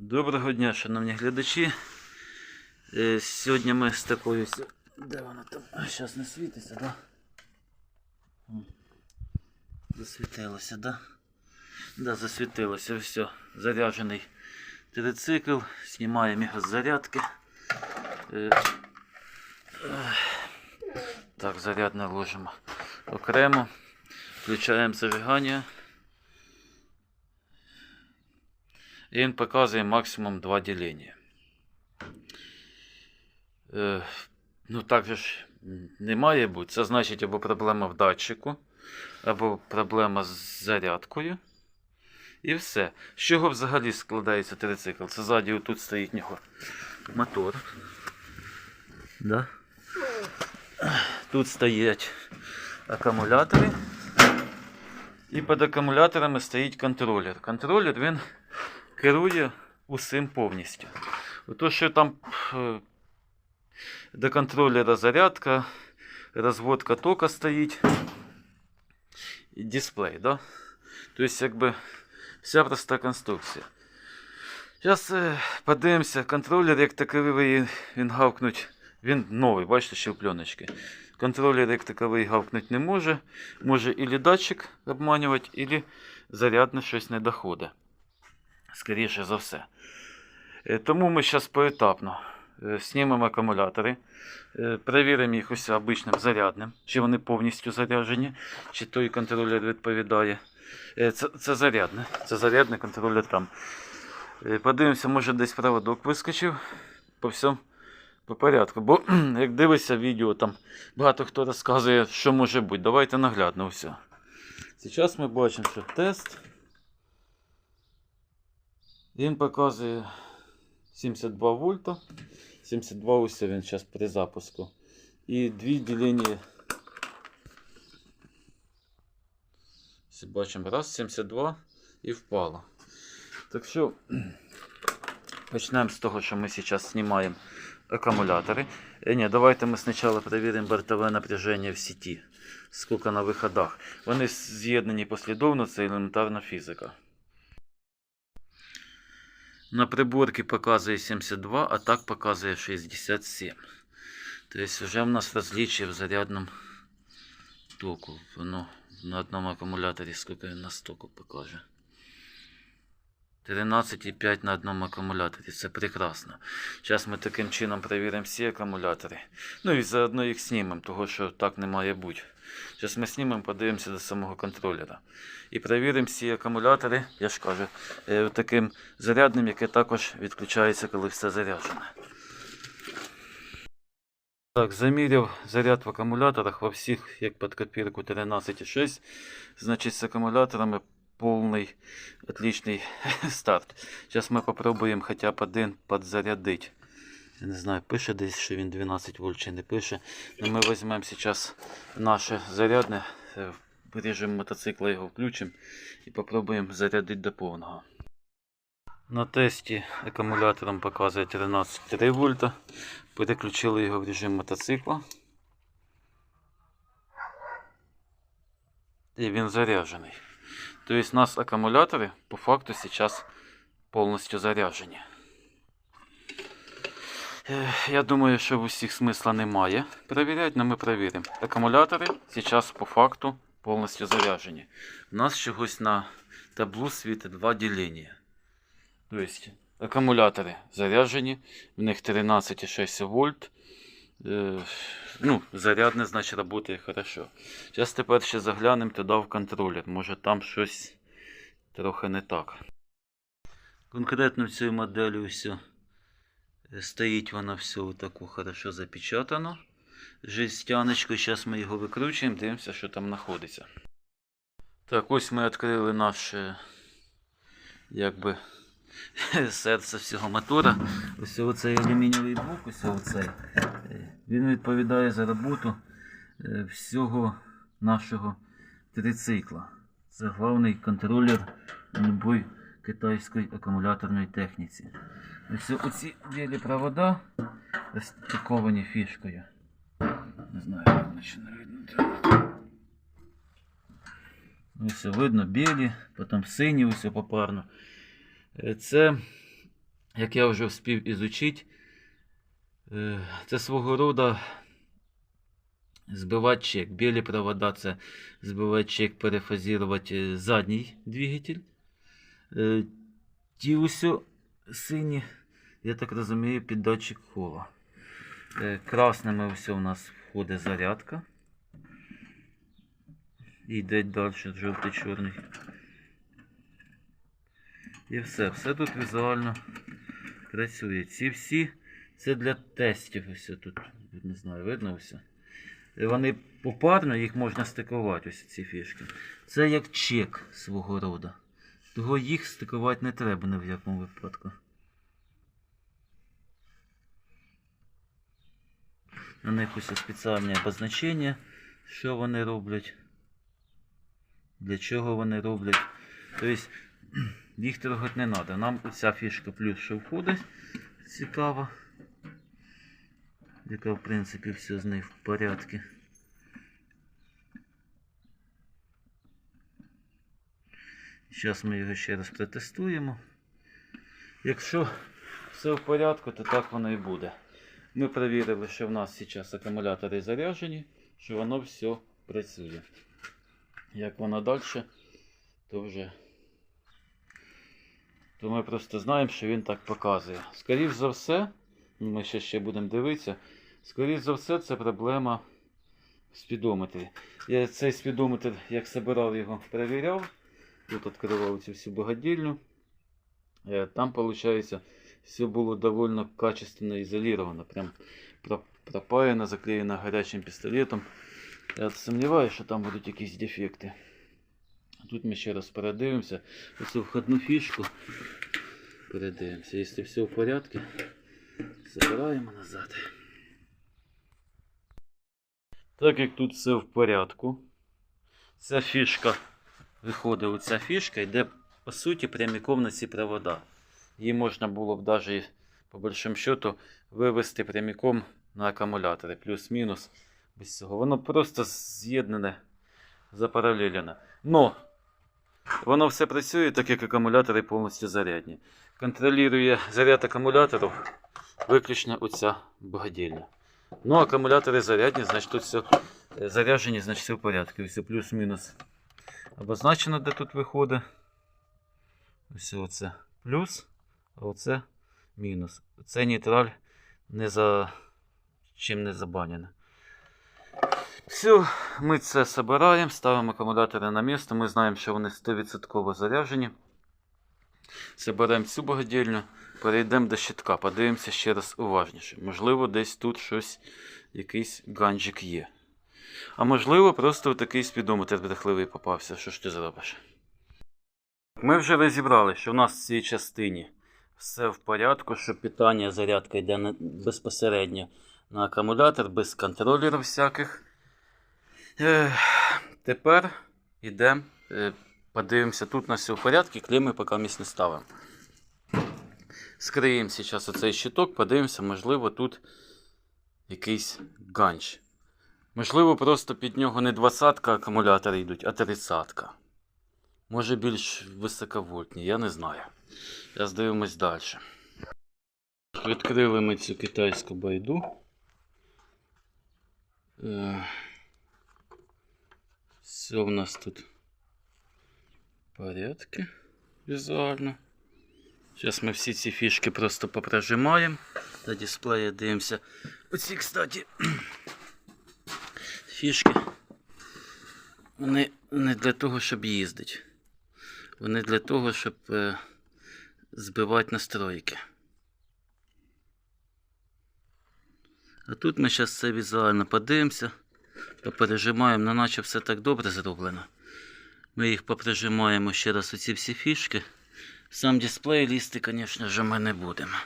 Доброго дня, шановні глядачі. Е, Сьогодні ми з такою. Де вона там? Зараз не світиться, да? Засвітилося, да? Да, засвітилося, все. Заряджений трицикл. Знімаємо його з зарядки. Е. Так, зарядне ложимо окремо. Включаємо зажигання. І він показує максимум 2 ділення. Е, ну так же ж не має бути. Це значить або проблема в датчику, або проблема з зарядкою. І все. З чого взагалі складається трицикл? Це ззаді тут стоїть нього мотор. Да? Тут стоять акумулятори. І під акумуляторами стоїть контролер. Контролер він керує усім повністю. То, що там е, до контролера зарядка, розводка тока стоїть і дисплей. Да? Тобто, якби вся проста конструкція. Зараз е, подивимося, контролер, як таковий він гавкнуть. Він новий, бачите, ще в пленочці. Контролер як таковий гавкнути не може. Може ілі датчик обманювати, ілі зарядне щось не доходить. Скоріше за все. Е, Тому ми зараз поетапно е, знімемо акумулятори, е, перевіримо їх ось обичним зарядним, чи вони повністю заряджені, чи той контролер відповідає. Це, це зарядне, це зарядний контролер там. Подивимося, може десь проводок вискочив по всьому по порядку. Бо як дивишся відео, там багато хто розказує, що може бути. Давайте наглядно все. Зараз ми бачимо, що тест. Він показує 72 вольта. 72 ось він зараз при запуску. І дві ділення. Ось Бачимо, раз, 72 і впало. Так що почнемо з того, що ми зараз знімаємо аккумуляторы. Э, не, давайте мы сначала проверим бортовое напряжение в сети. Сколько на виходах. Вони з'єднані послідовно, це елементарна фізика. На приборці показує 72, а так показує 67. Тобто вже в нас розличие в зарядному току. Воно на одному акумуляторі скільки він на стоку покаже. 13,5 на одному акумуляторі. Це прекрасно. Зараз ми таким чином перевіримо всі акумулятори. Ну і заодно їх знімемо, того що так не має бути. Зараз ми знімемо, подивимося до самого контролера. І перевіримо всі акумулятори, я ж кажу, е, таким зарядним, яке також відключається, коли все заряджене. Так, заміряв заряд в акумуляторах во всіх, як під копірку 13,6. Значить, з акумуляторами повний отличний старт. Зараз ми попробуємо хоча б один підзарядити. Я не знаю, пише десь, що він 12 вольт чи не пише. Но ми візьмемо зараз наше зарядне, е, режим мотоцикла його включимо і попробуємо зарядити до повного. На тесті акумулятором показує 13,3 вольта. Переключили його в режим мотоцикла. І він заряджений. Тобто у нас аккумуляторы по факту сейчас полностью заряжені. Е, Я думаю, що в усіх смисла немає перевіряти, але ми перевіримо. Акумулятори зараз по факту повністю заряджені. У нас чогось на таблу світить два ділення. Тобто акумулятори заряджені, в них 13,6 вольт. Е, Ну, зарядне, значить, працює хорошо. Зараз тепер ще заглянемо туди в контролер. Може там щось трохи не так. Конкретно в цій моделі все стоїть воно все отаку хорошо запечатано. Жестяночкою. Зараз ми його викручуємо, дивимося, що там знаходиться. Так, ось ми відкрили наше якби серце всього мотора. Ось оцей алюмінієвий блок, ось оцей. Він відповідає за роботу е, всього нашого трицикла. Це головний контролер любої китайської акумуляторної техніці. Ось оці білі провода розтиковані фішкою. Не знаю, чи не видно. Ось видно білі, потім сині, ось попарно. Е, Це як я вже встиг ізучити, це свого роду збивати чек. Білі провода це збивати чек, перефазувати е, задній двигатель. Е, Ті усьо сині, я так розумію, під датчик кола. Е, Красними все у нас входить зарядка. І йде далі жовтий чорний. І все, все тут візуально працює. Ці всі це для тестів. Ось тут, не знаю, видно все. Вони попарно, їх можна стикувати, ось ці фішки. Це як чек свого роду. Того їх стикувати не треба ні в якому випадку. На них ось спеціальні обозначення, що вони роблять, для чого вони роблять. Тобто їх трогати не треба. Нам ця фішка плюс що входить цікава. Яка в принципі все з нею в порядку. Зараз ми його ще раз протестуємо. Якщо все в порядку, то так воно і буде. Ми перевірили, що в нас зараз акумулятори заряджені, що воно все працює. Як воно далі, то вже. То ми просто знаємо, що він так показує. Скоріше за все, ми ще, ще будемо дивитися. Скоріше за все, це проблема в спідометрі. Я цей спідометр, як збирав його, перевіряв. Тут відкривав цю всю багадільню. Е, Там, виходить, все було довольно качественно ізолировано. Прям про- пропаяно, заклеєно гарячим пістолетом. Я сумніваюся, що там будуть якісь дефекти. Тут ми ще раз передивимося. Оцю входну фішку. Передивимося. Якщо все в порядку, забираємо назад. Так як тут все в порядку, ця фішка виходить, оця фішка йде по суті прямиком на ці провода. Її можна було б навіть по большому счету вивести прямиком на акумулятори, плюс-мінус. Без цього. Воно просто з'єднане, запаралелене. Но воно все працює, так як акумулятори повністю зарядні. Контролює заряд акумуляторів виключно оця багадільня. Ну, акумулятори зарядні, значить тут все заряджені, значить все в порядку. Все плюс-мінус обозначено, де тут виходить. Ось оце плюс, а оце мінус. Це нейтраль не за чим не забанено. Все, ми це збираємо, ставимо акумулятори на місце. Ми знаємо, що вони 100% заряджені. Заберемо цю багадільню, перейдемо до щитка, подивимося ще раз уважніше. Можливо, десь тут щось, якийсь ганджик є. А можливо, просто такий спідометр брехливий попався. Що ж ти зробиш? Ми вже розібрали, що в нас в цій частині все в порядку, що питання зарядка йде безпосередньо на акумулятор, без контролерів всяких. Е, тепер йдемо, е, подивимося, тут у нас все в порядку, клеми поки місць не ставимо. Скриємо зараз оцей щиток, подивимося, можливо, тут якийсь ганч. Можливо, просто під нього не 20 акумулятори йдуть, а 30. Може більш високовольтні, я не знаю. Зараз дивимось далі. Відкрили ми цю китайську байду. Е, Все в нас тут в порядку візуально. Зараз ми всі ці фішки просто поприжимаємо. До дисплея дивимося. Оці, кстати, фішки. Вони не для того, щоб їздити. Вони для того, щоб е, збивати настройки. А тут ми зараз це візуально подивимося, попережимаємо, ну наче все так добре зроблено. Ми їх поприжимаємо ще раз оці всі фішки. Сам дисплей лізти, звісно ж, ми не будемо.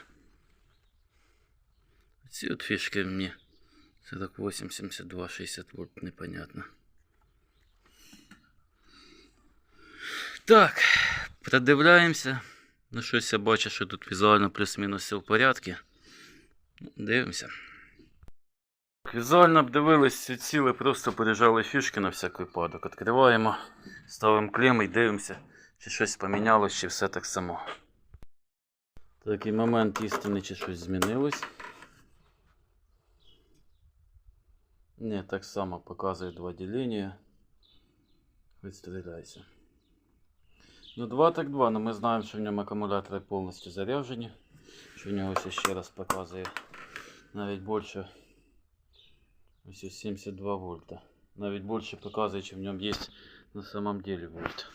Ці от фішки мені 48, 72, 60 вольт, непонятно. Так, продивляємося. Ну, щось я бачу, що тут візуально плюс-мінус все в порядку. Ну, Дивимося. Візуально обдивились ціле, просто поріжали фішки на всяк випадок. Відкриваємо, ставимо клеми і дивимося, чи щось помінялось, чи все так само. Такий момент істини, чи щось змінилось. Ні, так само показує два ділення. Хоч стріляйся. Ну, 2 так 2, але ми знаємо, що в ньому акумулятори повністю заряджені. Що в нього ось ще раз показує навіть більше. Ось ось 72 вольта. Навіть більше показує, чи в ньому є на самом деле вольт.